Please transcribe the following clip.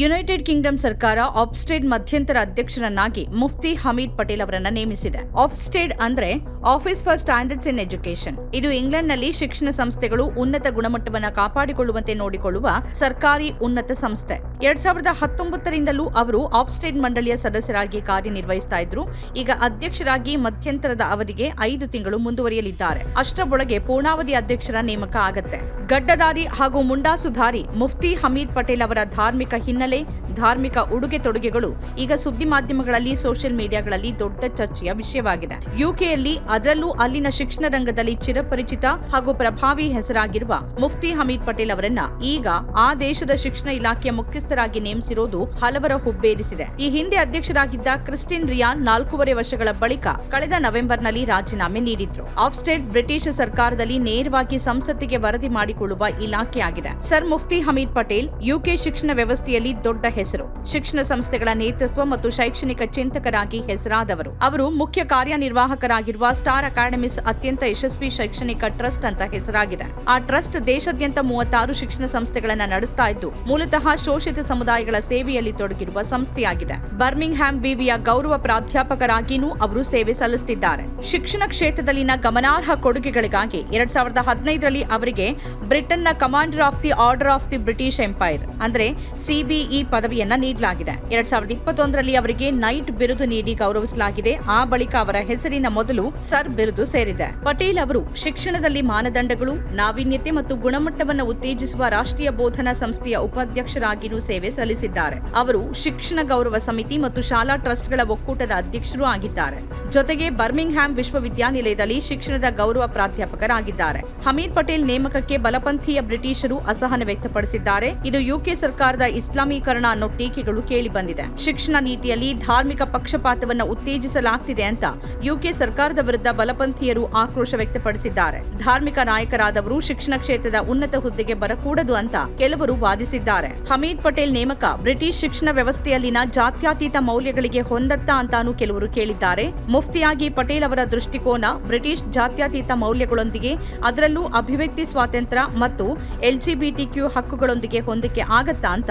United Kingdom ಸರ್ಕಾರ ಆಫ್ಸ್ಟೇಡ್ ಮಧ್ಯಂತರ ಅಧ್ಯಕ್ಷರನ್ನಾಗಿ ಮುಫ್ತಿ ಹಮೀದ್ ಪಟೇಲ್ ಅವರನ್ನ ನೇಮಿಸಿದೆ. ಆಫ್ಸ್ಟೇಡ್ ಅಂದ್ರೆ Office for Standards in Education ಇದು ಇಂಗ್ಲೆಂಡ್ನಲ್ಲಿ ಶಿಕ್ಷಣ ಸಂಸ್ಥೆಗಳು ಉನ್ನತ ಗುಣಮಟ್ಟವನ್ನು ಕಾಪಾಡಿಕೊಳ್ಳುವಂತೆ ನೋಡಿಕೊಳ್ಳುವ ಸರ್ಕಾರಿ ಉನ್ನತ ಸಂಸ್ಥೆ. ಎರಡ್ ಸಾವಿರದ ಹತ್ತೊಂಬತ್ತರಿಂದಲೂ ಅವರು ಆಫ್ಸ್ಟೇಡ್ ಮಂಡಳಿಯ ಸದಸ್ಯರಾಗಿ ಕಾರ್ಯನಿರ್ವಹಿಸ್ತಾ ಇದ್ರು. ಈಗ ಅಧ್ಯಕ್ಷರಾಗಿ ಮಧ್ಯಂತರದ ಅವರಿಗೆ ಐದು ತಿಂಗಳು ಮುಂದುವರಿಯಲಿದ್ದಾರೆ. ಅಷ್ಟರೊಳಗೆ ಪೂರ್ಣಾವಧಿ ಅಧ್ಯಕ್ಷರ ನೇಮಕ ಆಗತ್ತೆ. ಗಡ್ಡದಾರಿ ಹಾಗೂ ಮುಂಡಾಸುಧಾರಿ ಮುಫ್ತಿ ಹಮೀದ್ ಪಟೇಲ್ ಅವರ ಧಾರ್ಮಿಕ ಹಿನ್ನೆಲೆ ಧಾರ್ಮಿಕ ಉಡುಗೆ ತೊಡುಗೆಗಳು ಈಗ ಸುದ್ದಿ ಮಾಧ್ಯಮಗಳಲ್ಲಿ, ಸೋಷಿಯಲ್ ಮೀಡಿಯಾಗಳಲ್ಲಿ ದೊಡ್ಡ ಚರ್ಚೆಯ ವಿಷಯವಾಗಿದೆ. ಯುಕೆಯಲ್ಲಿ ಅದರಲ್ಲೂ ಅಲ್ಲಿನ ಶಿಕ್ಷಣ ರಂಗದಲ್ಲಿ ಚಿರಪರಿಚಿತ ಹಾಗೂ ಪ್ರಭಾವಿ ಹೆಸರಾಗಿರುವ ಮುಫ್ತಿ ಹಮೀದ್ ಪಟೇಲ್ ಅವರನ್ನ ಈಗ ಆ ದೇಶದ ಶಿಕ್ಷಣ ಇಲಾಖೆಯ ಮುಖ್ಯಸ್ಥರಾಗಿ ನೇಮಿಸಿರೋದು ಹಲವರ ಹುಬ್ಬೇರಿಸಿದೆ. ಈ ಹಿಂದೆ ಅಧ್ಯಕ್ಷರಾಗಿದ್ದ ಕ್ರಿಸ್ಟಿನ್ ರಿಯಾನ್ ನಾಲ್ಕೂವರೆ ವರ್ಷಗಳ ಬಳಿಕ ಕಳೆದ ನವೆಂಬರ್ನಲ್ಲಿ ರಾಜೀನಾಮೆ ನೀಡಿದ್ರು. ಆಫ್ಸ್ಟೇಟ್ ಬ್ರಿಟಿಷ್ ಸರ್ಕಾರದಲ್ಲಿ ನೇರವಾಗಿ ಸಂಸತ್ತಿಗೆ ವರದಿ ಮಾಡಿಕೊಳ್ಳುವ ಇಲಾಖೆಯಾಗಿದೆ. ಸರ್ ಮುಫ್ತಿ ಹಮೀದ್ ಪಟೇಲ್ ಯುಕೆ ಶಿಕ್ಷಣ ವ್ಯವಸ್ಥೆಯಲ್ಲಿ ದೊಡ್ಡ ಹೆಸರು. ಶಿಕ್ಷಣ ಸಂಸ್ಥೆಗಳ ನೇತೃತ್ವ ಮತ್ತು ಶೈಕ್ಷಣಿಕ ಚಿಂತಕರಾಗಿ ಹೆಸರಾದವರು. ಅವರು ಮುಖ್ಯ ಕಾರ್ಯನಿರ್ವಾಹಕರಾಗಿರುವ ಸ್ಟಾರ್ ಅಕಾಡೆಮಿಸ್ ಅತ್ಯಂತ ಯಶಸ್ವಿ ಶೈಕ್ಷಣಿಕ ಟ್ರಸ್ಟ್ ಅಂತ ಹೆಸರಾಗಿದೆ ಆ ಟ್ರಸ್ಟ್ ದೇಶಾದ್ಯಂತ ಮೂವತ್ತಾರು ಶಿಕ್ಷಣ ಸಂಸ್ಥೆಗಳನ್ನು ನಡೆಸ್ತಾ ಇದ್ದು, ಮೂಲತಃ ಶೋಷಿತ ಸಮುದಾಯಗಳ ಸೇವೆಯಲ್ಲಿ ತೊಡಗಿರುವ ಸಂಸ್ಥೆಯಾಗಿದೆ. ಬರ್ಮಿಂಗ್ ಹ್ಯಾಮ್ ವಿವಿಯ ಗೌರವ ಪ್ರಾಧ್ಯಾಪಕರಾಗಿಯೂ ಅವರು ಸೇವೆ ಸಲ್ಲಿಸುತ್ತಿದ್ದಾರೆ ಶಿಕ್ಷಣ ಕ್ಷೇತ್ರದಲ್ಲಿನ ಗಮನಾರ್ಹ ಕೊಡುಗೆಗಳಿಗಾಗಿ ಎರಡ್ ಸಾವಿರದ ಹದಿನೈದರಲ್ಲಿ ಅವರಿಗೆ ಬ್ರಿಟನ್ನ Commander of the Order of the British Empire, ಅಂದ್ರೆ ಸಿಬಿಇ ಪದವಿಯನ್ನ ನೀಡಲಾಗಿದೆ. ಎರಡ್ ಸಾವಿರದ ಇಪ್ಪತ್ತೊಂದರಲ್ಲಿ ಅವರಿಗೆ ನೈಟ್ ಬಿರುದು ನೀಡಿ ಗೌರವಿಸಲಾಗಿದೆ. ಆ ಬಳಿಕ ಅವರ ಹೆಸರಿನ ಮೊದಲು ಸರ್ ಬಿರುದು ಸೇರಿದೆ. ಪಟೇಲ್ ಅವರು ಶಿಕ್ಷಣದಲ್ಲಿ ಮಾನದಂಡಗಳು, ನಾವೀನ್ಯತೆ ಮತ್ತು ಗುಣಮಟ್ಟವನ್ನು ಉತ್ತೇಜಿಸುವ ರಾಷ್ಟ್ರೀಯ ಬೋಧನಾ ಸಂಸ್ಥೆಯ ಉಪಾಧ್ಯಕ್ಷರಾಗಿಯೂ ಸೇವೆ ಸಲ್ಲಿಸಿದ್ದಾರೆ. ಅವರು ಶಿಕ್ಷಣ ಗೌರವ ಸಮಿತಿ ಮತ್ತು ಶಾಲಾ ಟ್ರಸ್ಟ್ಗಳ ಒಕ್ಕೂಟದ ಅಧ್ಯಕ್ಷರೂ ಆಗಿದ್ದಾರೆ. ಜೊತೆಗೆ ಬರ್ಮಿಂಗ್ಹ್ಯಾಮ್ ವಿಶ್ವವಿದ್ಯಾನಿಲಯದಲ್ಲಿ ಶಿಕ್ಷಣದ ಗೌರವ ಪ್ರಾಧ್ಯಾಪಕರಾಗಿದ್ದಾರೆ. ಹಮೀದ್ ಪಟೇಲ್ ನೇಮಕಕ್ಕೆ ಬಲಪಂಥೀಯ ಬ್ರಿಟಿಷರು ಅಸಹನ ವ್ಯಕ್ತಪಡಿಸಿದ್ದಾರೆ. ಇದು ಯುಕೆ ಸರ್ಕಾರದ ಇಸ್ಲಾಮೀಕರಣ ಅನ್ನೋ ಟೀಕೆಗಳು ಕೇಳಿ ಬಂದಿದೆ. ಶಿಕ್ಷಣ ನೀತಿಯಲ್ಲಿ ಧಾರ್ಮಿಕ ಪಕ್ಷಪಾತವನ್ನು ಉತ್ತೇಜಿಸಲಾಗ್ತಿದೆ ಅಂತ ಯುಕೆ ಸರ್ಕಾರದ ವಿರುದ್ಧ ಬಲಪಂಥೀಯರು ಆಕ್ರೋಶ ವ್ಯಕ್ತಪಡಿಸಿದ್ದಾರೆ. ಧಾರ್ಮಿಕ ನಾಯಕರಾದವರು ಶಿಕ್ಷಣ ಕ್ಷೇತ್ರದ ಉನ್ನತ ಹುದ್ದೆಗೆ ಬರಕೂಡದು ಅಂತ ಕೆಲವರು ವಾದಿಸಿದ್ದಾರೆ. ಹಮೀದ್ ಪಟೇಲ್ ನೇಮಕ ಬ್ರಿಟಿಷ್ ಶಿಕ್ಷಣ ವ್ಯವಸ್ಥೆಯಲ್ಲಿನ ಜಾತ್ಯಾತೀತ ಮೌಲ್ಯಗಳಿಗೆ ಹೊಂದತ್ತಾ ಅಂತಾನೂ ಕೆಲವರು ಕೇಳಿದ್ದಾರೆ. ಮುಫ್ತಿಯಾಗಿ ಪಟೇಲ್ ಅವರ ದೃಷ್ಟಿಕೋನ ಬ್ರಿಟಿಷ್ ಜಾತ್ಯಾತೀತ ಮೌಲ್ಯಗಳೊಂದಿಗೆ, ಅದರಲ್ಲೂ ಅಭಿವ್ಯಕ್ತಿ ಸ್ವಾತಂತ್ರ್ಯ ಮತ್ತು ಎಲ್ಜಿಬಿಟಿಕ್ಯೂ ಹಕ್ಕುಗಳೊಂದಿಗೆ ಹೊಂದಿಕೆ ಆಗತ್ತಾ ಅಂತ